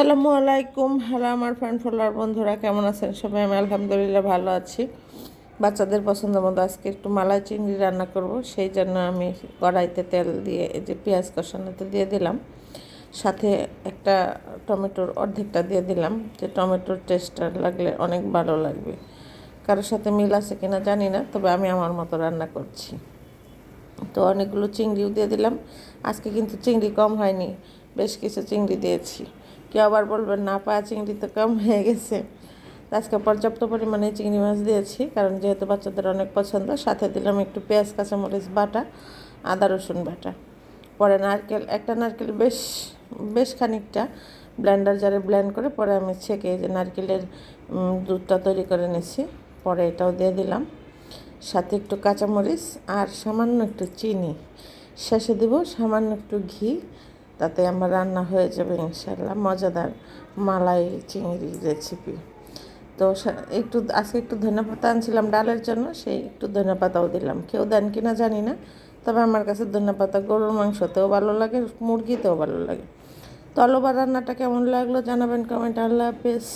আসসালামু আলাইকুম। হ্যালো আমার ফ্রেন্ড ফলোয়ার বন্ধুরা, কেমন আছেন সবাই? আমি আলহামদুলিল্লাহ ভালো আছি। বাচ্চাদের পছন্দ মতো আজকে একটু মালাই চিংড়ি রান্না করব। সেই জন্য আমি কড়াইতে তেল দিয়ে, এই যে পেঁয়াজ কষানোতে দিয়ে দিলাম। সাথে একটা টমেটোর অর্ধেকটা দিয়ে দিলাম। যে টমেটোর টেস্টটা লাগলে অনেক ভালো লাগবে। কারোর সাথে মিল আছে কিনা জানি না, তবে আমি আমার মতো রান্না করছি। তো অনেকগুলো চিংড়িও দিয়ে দিলাম। আজকে কিন্তু চিংড়ি কম হয়নি। বেশ কিছু চিংড়ি দিয়েছি। কেউ আবার বলবেন, না পায়া চিংড়ি তো কম হয়ে গেছে। আজকে পর্যাপ্ত পরিমাণে চিংড়ি মাছ দিয়েছি, কারণ যেহেতু বাচ্চাদের অনেক পছন্দ, সাথে দিলাম একটু পেঁয়াজ, কাঁচামরিচ বাটা, আদা, রসুন বাটা। পরে নারকেল, একটা নারকেল বেশ বেশ খানিকটা ব্লেন্ডার জারে ব্লেন্ড করে পরে আমি ছেঁকে যে নারকেলের দুধটা তৈরি করে নিয়েছি। পরে এটাও দিয়ে দিলাম। সাথে একটু কাঁচামরিচ আর সামান্য একটু চিনি। শেষে দেব সামান্য একটু ঘি তাতে আমার রান্না হয়ে যাবে ইনশাল্লাহ মজাদার মালাই চিংড়ি রেসিপি তো একটু আজকে একটু ধনেপাতা আনছিলাম ডালের জন্য, সেই একটু ধন্যপাতাও দিলাম। কেউ দেন কি না জানি না, তবে আমার কাছে ধন্যপাতা গরুর মাংসতেও ভালো লাগে, মুরগিতেও ভালো লাগে। তো রান্নাটা কেমন লাগল জানাবেন কমেন্ট। আল্লাহ হাফেজ।